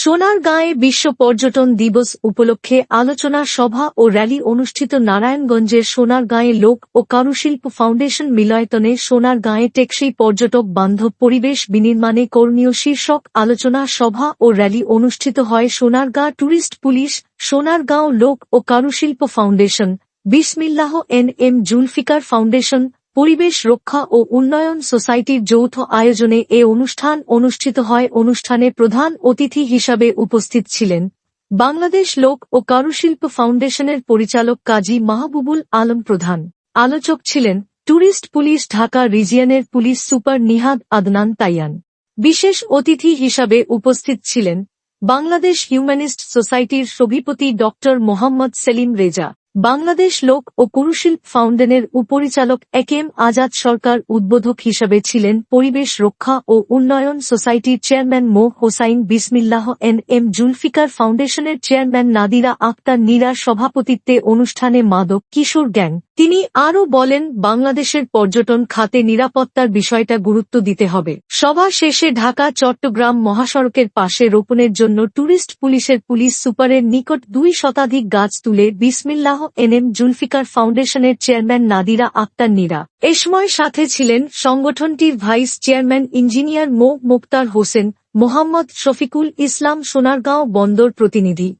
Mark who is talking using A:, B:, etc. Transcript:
A: সোনারগাঁয়ে বিশ্ব পর্যটন দিবস উপলক্ষে আলোচনা সভা ও র্যালি অনুষ্ঠিত নারায়ণগঞ্জের সোনারগাঁয়ে লোক ও কারুশিল্প ফাউন্ডেশন মিলয়তনে সোনারগাঁয়ে টেকসই পর্যটক বান্ধব পরিবেশ বিনির্মাণে করণীয় শীর্ষক আলোচনা সভা ও র্যালি অনুষ্ঠিত হয় সোনারগাঁ ট্যুরিস্ট পুলিশ সোনারগাঁও লোক ও কারুশিল্প ফাউন্ডেশন, বিসমিল্লাহ এন এম জুলফিকার ফাউন্ডেশন পরিবেশ রক্ষা ও উন্নয়ন সোসাইটির যৌথ আয়োজনে এ অনুষ্ঠান অনুষ্ঠিত হয়। অনুষ্ঠানে প্রধান অতিথি হিসাবে উপস্থিত ছিলেন বাংলাদেশ লোক ও কারুশিল্প ফাউন্ডেশনের পরিচালক কাজী মাহবুবুল আলম প্রধান। আলোচক ছিলেন ট্যুরিস্ট পুলিশ ঢাকা রিজিয়নের পুলিশ সুপার নিহাদ আদনান তাইয়ান। বিশেষ অতিথি হিসাবে উপস্থিত ছিলেন বাংলাদেশ হিউম্যানিস্ট সোসাইটির সভাপতি ডক্টর মোহাম্মদ সেলিম রেজা। বাংলাদেশ লোক ও কুরুশিল্প ফাউন্ডেনের উপরিচালক একেম আজাদ সরকার উদ্বোধক হিসাবে ছিলেন পরিবেশ রক্ষা ও উন্নয়ন সোসাইটির চেয়ারম্যান মো হোসাইন বিসমিল্লাহ এন এম জুলফিকার ফাউন্ডেশনের চেয়ারম্যান নাদিরা আক্তার নীরার সভাপতিত্বে অনুষ্ঠানে মাদক কিশোর গ্যাং তিনি আরও বলেন, বাংলাদেশের পর্যটন খাতে নিরাপত্তার বিষয়টা গুরুত্ব দিতে হবে। সভা শেষে ঢাকা, চট্টগ্রাম মহাসড়কের পাশে রোপণের জন্য ট্যুরিস্ট পুলিশের পুলিশ সুপারের নিকট দুই শতাধিক গাছ তুলে বিসমিল্লাহ এনএম জুলফিকার ফাউন্ডেশনের চেয়ারম্যান নাদিরা আক্তার নীরা। এ সময় সাথে ছিলেন সংগঠনটির ভাইস চেয়ারম্যান ইঞ্জিনিয়ার মো. মুক্তার হোসেন, মোহাম্মদ শফিকুল ইসলাম সোনারগাঁও বন্দর প্রতিনিধি।